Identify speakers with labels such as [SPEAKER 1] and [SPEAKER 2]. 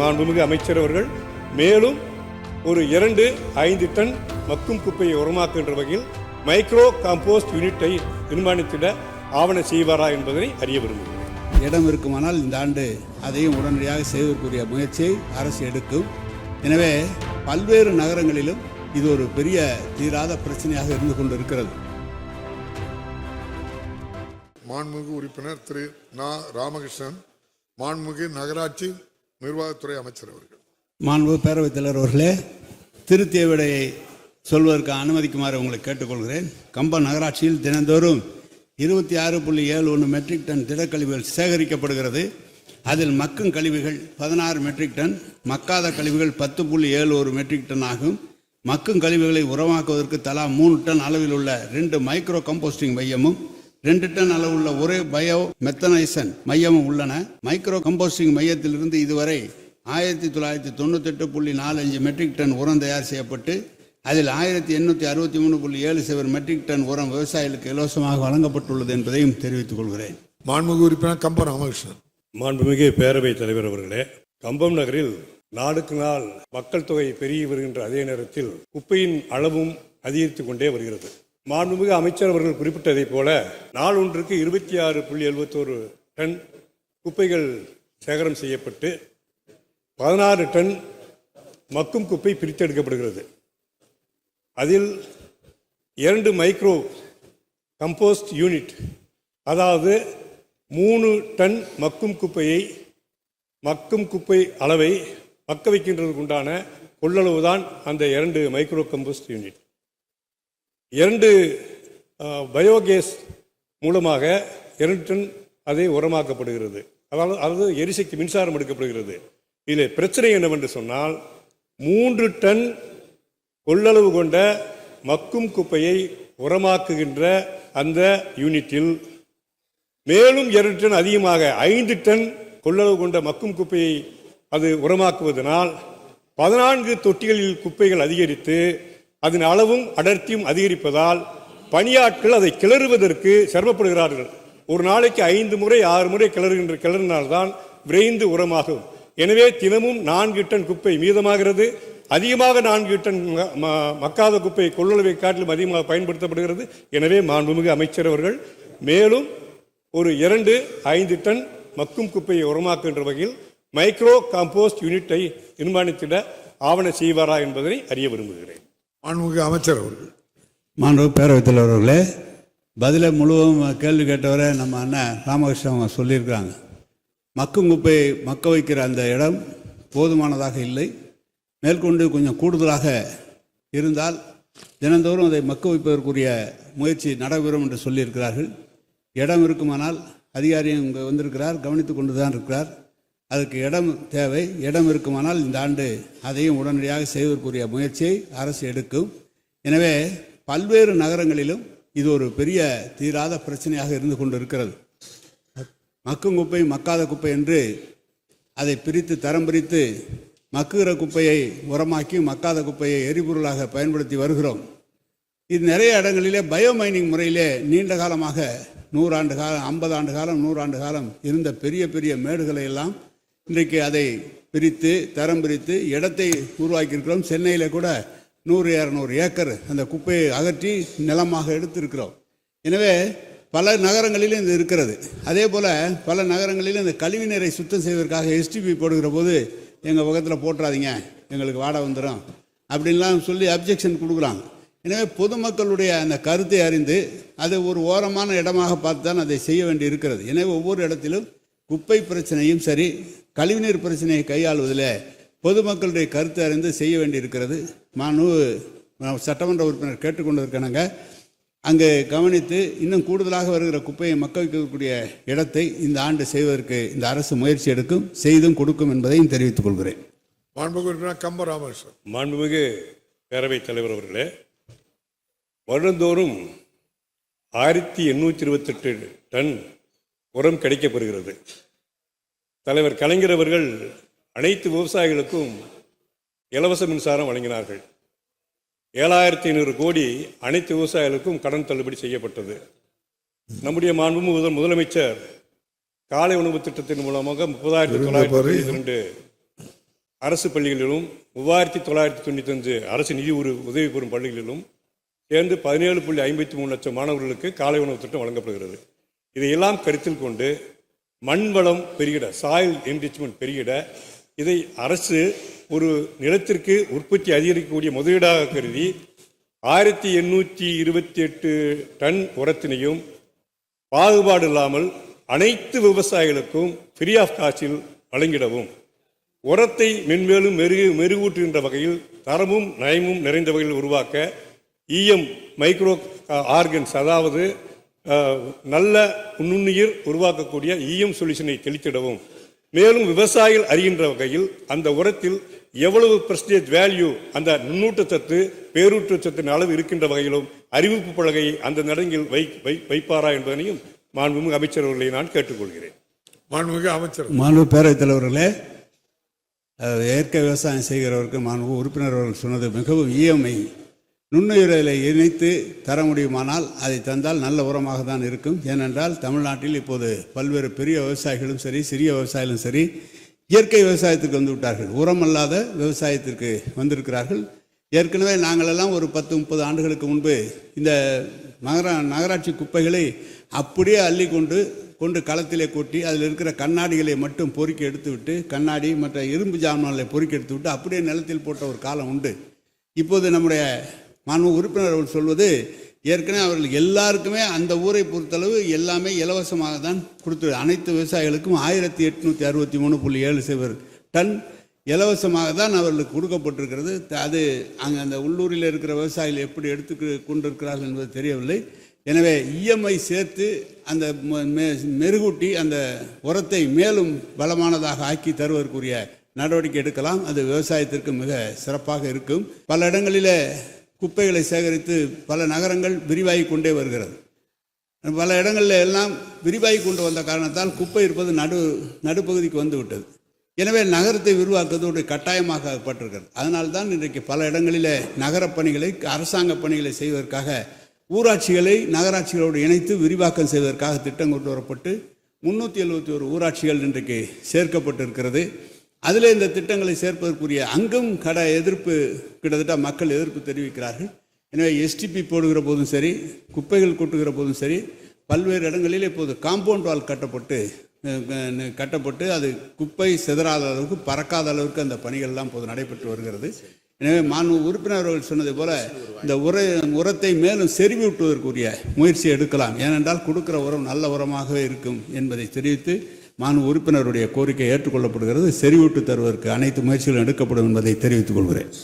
[SPEAKER 1] மாண்புமிகு அமைச்சர் அவர்கள் மேலும் ஒரு இரண்டு ஐந்து டன் மக்கும் குப்பையை உரமாக்குகின்ற வகையில் மைக்ரோ காம்போஸ்ட் யூனிட்டை நிர்மாணித்திட ஆவண செய்வாரா என்பதனை அறிய விரும்புகிறேன்.
[SPEAKER 2] இடம் இருக்குமானால் இந்த ஆண்டு அதையும் உடனடியாக செய்வதற்குரிய முயற்சியை அரசு எடுக்கும். எனவே பல்வேறு நகரங்களிலும் இது ஒரு பெரிய தீராத பிரச்சனையாக இருந்து கொண்டிருக்கிறது.
[SPEAKER 3] மாண்புமிகு உறுப்பினர் திரு. நா. ராமகிருஷ்ணன் மாண்புமிகு நகராட்சி நிர்வாகத்துறை அமைச்சர் அவர்கள்.
[SPEAKER 2] மாண்பு பேரவைத் தலைவர் அவர்களே திருத்திய விடையை சொல்வதற்கு அனுமதிக்குமாறு உங்களை கேட்டுக்கொள்கிறேன். கம்பம் நகராட்சியில் தினந்தோறும் இருபத்தி ஆறு புள்ளி ஏழு ஒன்று மெட்ரிக் டன் திடக்கழிவுகள் சேகரிக்கப்படுகிறது. அதில் மக்கும் கழிவுகள் பதினாறு மெட்ரிக் டன் மக்காத கழிவுகள் பத்து புள்ளி ஏழு ஒரு மெட்ரிக் டன் ஆகும். மக்கும் கழிவுகளை உரமாக்குவதற்கு தலா மூணு டன் அளவில் உள்ள ரெண்டு மைக்ரோ கம்போஸ்டிங் மையமும் ரெண்டு டன் அளவுள்ள ஒரே பயோ மெத்தனைசன் மையமும் உள்ளன. மைக்ரோ கம்போஸ்டிங் மையத்திலிருந்து இதுவரை ஆயிரத்தி தொள்ளாயிரத்தி தொண்ணூத்தெட்டு புள்ளி நாலஞ்சு மெட்ரிக் டன் உரம் தயார் செய்யப்பட்டு அதில் ஆயிரத்தி எண்ணூற்றி அறுபத்தி மூணு புள்ளி ஏழு சைபர் மெட்ரிக் டன் உரம் விவசாயிகளுக்கு இலவசமாக வழங்கப்பட்டுள்ளது என்பதையும் தெரிவித்துக் கொள்கிறேன்.
[SPEAKER 3] மாண்புமிகு உறுப்பினர் கம்ப ராமகிருஷ்ணன்.
[SPEAKER 1] மாண்புமிகு பேரவைத் தலைவர் அவர்களே கம்பம் நகரில் நாளுக்கு நாள் மக்கள் தொகை பெருகி வருகின்ற அதே நேரத்தில் குப்பையின் அளவும் அதிகரித்துக் கொண்டே வருகிறது. மாண்புமிகு அமைச்சர் அவர்கள் குறிப்பிட்டதைப் போல நாள் ஒன்றுக்கு இருபத்தி ஆறு புள்ளி எழுபத்தோரு டன் குப்பைகள் சேகரம் செய்யப்பட்டு பதினாறு டன் மக்கும் குப்பை பிரித்தெடுக்கப்படுகிறது. அதில் இரண்டு மைக்ரோ கம்போஸ்ட் யூனிட் அதாவது மூணு டன் மக்கும் குப்பையை மக்கும் குப்பை அளவை மக்க வைக்கின்றதுக்கு உண்டான கொள்ளளவு தான் அந்த இரண்டு மைக்ரோ கம்போஸ்ட் யூனிட். இரண்டு பயோகேஸ் மூலமாக இரண்டு டன் அதை உரமாக்கப்படுகிறது. அதாவது அதாவது எரிசக்தி மின்சாரம் எடுக்கப்படுகிறது. இதில் பிரச்சனை என்னவென்று சொன்னால் மூன்று டன் கொள்ளளவு கொண்ட மக்கும் குப்பையை உரமாக்குகின்ற அந்த யூனிட்டில் மேலும் இரண்டு டன் அதிகமாக ஐந்து டன் கொள்ளளவு கொண்ட மக்கும் குப்பையை அது உரமாக்குவதனால் பதினான்கு தொட்டிகளில் குப்பைகள் அதிகரித்து அதன் அளவும் அடர்த்தியும் அதிகரிப்பதால் பணியாட்கள் அதை கிளறுவதற்கு சிரமப்படுகிறார்கள். ஒரு நாளைக்கு ஐந்து முறை ஆறு முறை கிளறுகின்ற கிளறினால்தான் விரைந்து உரமாகும். எனவே தினமும் நான்கு டன் குப்பை மீதமாகிறது. அதிகமாக நான்கு டன் ம- ம- மக்காத குப்பை கொள்ளளவை காட்டிலும் அதிகமாக பயன்படுத்தப்படுகிறது. எனவே மாண்புமிகு அமைச்சர் அவர்கள் மேலும் ஒரு இரண்டு ஐந்து டன் மக்கும் குப்பையை உரமாக்குகின்ற வகையில் மைக்ரோ காம்போஸ்ட் யூனிட்டை நிர்மாணித்திட ஆவண செய்வாரா என்பதை அறிய விரும்புகிறேன்.
[SPEAKER 3] மாண்புமிகு அமைச்சர் அவர்கள்.
[SPEAKER 2] மாண்பு பேரவைத் தலைவர் அவர்களே பதிலை முழுவதும் கேள்வி கேட்டவரை நம்ம அண்ணன் ராமகிருஷ்ணன் அவங்க சொல்லியிருக்கிறாங்க. மக்கும் குப்பை மக்க வைக்கிற அந்த இடம் போதுமானதாக இல்லை. மேற்கொண்டு கொஞ்சம் கூடுதலாக இருந்தால் தினந்தோறும் அதை மக்க வைப்பதற்குரிய முயற்சி நடைபெறும் என்று சொல்லியிருக்கிறார்கள். இடம் இருக்குமானால் அதிகாரி இங்கே வந்திருக்கிறார் கவனித்து கொண்டு தான் இருக்கிறார். அதுக்கு இடம் தேவை. இடம் இருக்குமானால் இந்த ஆண்டு அதையும் உடனடியாக செய்வதற்குரிய முயற்சியை அரசு எடுக்கும். எனவே பல்வேறு நகரங்களிலும் இது ஒரு பெரிய தீராத பிரச்சனையாக இருந்து கொண்டிருக்கிறது. மக்கும் குப்பை மக்காத குப்பை என்று அதை பிரித்து தரம் பிரித்து மக்குகிற குப்பையை உரமாக்கி மக்காத குப்பையை எரிபொருளாக பயன்படுத்தி வருகிறோம். இது நிறைய இடங்களிலே பயோமைனிங் முறையிலே நீண்ட காலமாக நூறாண்டு காலம் ஐம்பது ஆண்டு காலம் நூறாண்டு காலம் இருந்த பெரிய பெரிய மேடுகளை எல்லாம் இன்றைக்கு அதை பிரித்து தரம் பிரித்து இடத்தை உருவாக்கியிருக்கிறோம். சென்னையில் கூட நூறு இரநூறு ஏக்கர் அந்த குப்பையை அகற்றி நிலமாக எடுத்திருக்கிறோம். எனவே பல நகரங்களிலும் இது இருக்கிறது. அதே போல் பல நகரங்களிலும் இந்த கழிவுநீரை சுத்தம் செய்வதற்காக எஸ்டிபி போடுகிற போது எங்கள் பக்கத்தில் போட்டுறாதீங்க எங்களுக்கு வாடகை வந்துடும் அப்படின்லாம் சொல்லி அப்ஜெக்ஷன் கொடுக்குறாங்க. எனவே பொதுமக்களுடைய அந்த கருத்தை அறிந்து அதை ஒரு ஓரமான இடமாக பார்த்து தான் அதை செய்ய வேண்டி இருக்கிறது எனவே ஒவ்வொரு இடத்திலும் குப்பை பிரச்சனையும் சரி கழிவுநீர் பிரச்சனையை கையாளுவதில் பொதுமக்களுடைய கருத்தை அறிந்து செய்ய வேண்டி இருக்கிறது மானு சட்டமன்ற உறுப்பினர் கேட்டுக்கொண்டிருக்கானுங்க அங்கே கவனித்து இன்னும் கூடுதலாக வருகிற குப்பையை மக்க வைக்கக்கூடிய இடத்தை இந்த ஆண்டு செய்வதற்கு இந்த அரசு முயற்சி எடுக்கும் செய்தும் கொடுக்கும் என்பதையும் தெரிவித்துக் கொள்கிறேன்.
[SPEAKER 3] மாண்புமிகு கம்ப ராமகிருஷ்ணன்
[SPEAKER 1] மாண்புமிகு பேரவைத் தலைவர் அவர்களே வருடந்தோறும் ஆயிரத்தி எண்ணூற்றி இருபத்தெட்டு டன் உரம் கிடைக்கப்பெறுகிறது தலைவர் கலைஞர் அவர்கள் அனைத்து விவசாயிகளுக்கும் இலவச மின்சாரம் வழங்கினார்கள். ஏழாயிரத்தி ஐநூறு கோடி அனைத்து விவசாயிகளுக்கும் கடன் தள்ளுபடி செய்யப்பட்டது. நம்முடைய மாண்பு முதல் முதலமைச்சர் காலை உணவு திட்டத்தின் மூலமாக முப்பதாயிரத்தி தொள்ளாயிரத்தி தொண்ணூற்றி ரெண்டு அரசு பள்ளிகளிலும் மூவாயிரத்தி தொள்ளாயிரத்தி தொண்ணூத்தஞ்சு அரசு நிதி உரு உதவி பெறும் பள்ளிகளிலும் சேர்ந்து பதினேழு புள்ளி ஐம்பத்தி மூணு லட்சம் மாணவர்களுக்கு காலை உணவு திட்டம் வழங்கப்படுகிறது. இதையெல்லாம் கருத்தில் கொண்டு மண் வளம் பெருகிட சாயில் என்ரிச்மெண்ட் பெருகிட இதை அரசு ஒரு நிலத்திற்கு உற்பத்தி அதிகரிக்கக்கூடிய முதலீடாக கருதி ஆயிரத்தி எண்ணூற்றி இருபத்தி எட்டு டன் உரத்தினையும் பாகுபாடு இல்லாமல் அனைத்து விவசாயிகளுக்கும் ஃப்ரீ ஆஃப் காஸ்டில் வழங்கிடவும். உரத்தை மென்மேலும் மெருகு மெருகூட்டுகின்ற வகையில் தரமும் நயமும் நிறைந்த வகையில் உருவாக்க இஎம் மைக்ரோ ஆர்கன்ஸ் அதாவது நல்ல நுண்ணுயிர் உருவாக்கக்கூடிய இஎம் சொல்யூஷனை தெளித்திடவும். மேலும் விவசாயிகள் அறிகின்ற வகையில் அந்த உரத்தில் எவ்வளவு பெர்சன்டேஜ் வேல்யூ அந்த நுண்ணூட்டச்சத்து பேரூட்டச்சத்தின் அளவு இருக்கின்ற வகையிலும் அறிவிப்பு பலகையை அந்த நடங்கில் வை வை வைப்பாரா என்பதனையும் மாண்புமிகு அமைச்சர் அவர்களை நான் கேட்டுக்கொள்கிறேன்.
[SPEAKER 3] மாண்புமிகு அமைச்சர்.
[SPEAKER 2] மாண்பு பேரவைத் தலைவர்களே இயற்கை விவசாயம் செய்கிறவருக்கு மாண்பு உறுப்பினர் அவர்கள் சொன்னது மிகவும் இஎம்ஐ நுண்ணுயிரலை இணைத்து தர முடியுமானால் அதை தந்தால் நல்ல உரமாக தான் இருக்கும். ஏனென்றால் தமிழ்நாட்டில் இப்போது பல்வேறு பெரிய விவசாயிகளும் சரி சிறிய விவசாயிகளும் சரி இயற்கை விவசாயத்துக்கு வந்து விட்டார்கள். உரம் அல்லாத விவசாயத்திற்கு வந்திருக்கிறார்கள். ஏற்கனவே நாங்களெல்லாம் ஒரு பத்து முப்பது ஆண்டுகளுக்கு முன்பு இந்த நகர நகராட்சி குப்பைகளை அப்படியே அள்ளி கொண்டு கொண்டு களத்திலே கொட்டி அதில் இருக்கிற கண்ணாடிகளை மட்டும் பொறுக்கி எடுத்துவிட்டு கண்ணாடி மற்ற இரும்பு ஜாமான்களை பொறுக்கி எடுத்துவிட்டு அப்படியே நிலத்தில் போட்ட ஒரு காலம் உண்டு. இப்போது நம்முடைய மாண்பு உறுப்பினர் அவர்கள் சொல்வது ஏற்கனவே அவர்கள் எல்லாருக்குமே அந்த ஊரை பொறுத்தளவு எல்லாமே இலவசமாக தான் கொடுத்து அனைத்து விவசாயிகளுக்கும் ஆயிரத்தி எட்நூற்றி அறுபத்தி மூணு புள்ளி ஏழு சைபர் டன் இலவசமாக தான் அவர்களுக்கு கொடுக்கப்பட்டிருக்கிறது. அது அங்கே அந்த உள்ளூரில் இருக்கிற விவசாயிகள் எப்படி எடுத்து கொண்டிருக்கிறார்கள் என்பது தெரியவில்லை. எனவே இஎம்ஐ சேர்த்து அந்த மெருகூட்டி அந்த உரத்தை மேலும் பலமானதாக ஆக்கி தருவதற்குரிய நடவடிக்கை எடுக்கலாம். அது விவசாயத்திற்கு மிக சிறப்பாக இருக்கும். பல இடங்களில் குப்பைகளை சேகரித்து பல நகரங்கள் விரிவாகி கொண்டே வருகிறது. பல இடங்களில் எல்லாம் விரிவாகி கொண்டு வந்த காரணத்தால் குப்பை இருப்பது நடு நடுப்பகுதிக்கு வந்து விட்டது. எனவே நகரத்தை விரிவாக்குவது ஒரு அதனால் அதனால்தான் இன்றைக்கு பல இடங்களில் நகரப் பணிகளை அரசாங்க பணிகளை செய்வதற்காக ஊராட்சிகளை நகராட்சிகளோடு இணைத்து விரிவாக்கம் செய்வதற்காக திட்டம் கொண்டு வரப்பட்டு முன்னூற்றி எழுபத்தி ஒரு ஊராட்சிகள் இன்றைக்கு சேர்க்கப்பட்டிருக்கிறது. அதில் இந்த திட்டங்களை சேர்ப்பதற்குரிய அங்கும் கட எதிர்ப்பு கிட்டத்தட்ட மக்கள் எதிர்ப்பு தெரிவிக்கிறார்கள். எனவே எஸ்டிபி போடுகிற போதும் சரி குப்பைகள் கொட்டுகிற போதும் சரி பல்வேறு இடங்களில் இப்போது காம்பவுண்ட் வால் கட்டப்பட்டு கட்டப்பட்டு அது குப்பை சிதறாத அளவுக்கு பறக்காத அளவுக்கு அந்த பணிகள்லாம் இப்போது நடைபெற்று வருகிறது. எனவே மாண்பு உறுப்பினர் அவர்கள் சொன்னது போல இந்த உர உரத்தை மேலும் செறிவிட்டுவதற்குரிய முயற்சி எடுக்கலாம். ஏனென்றால் கொடுக்குற உரம் நல்ல உரமாகவே இருக்கும் என்பதை தெரிவித்து மாணவ உறுப்பினருடைய கோரிக்கை ஏற்றுக்கொள்ளப்படுகிறது. செறிவூட்டு தருவதற்கு அனைத்து முயற்சிகளும் எடுக்கப்படும் என்பதை தெரிவித்துக் கொள்கிறேன்.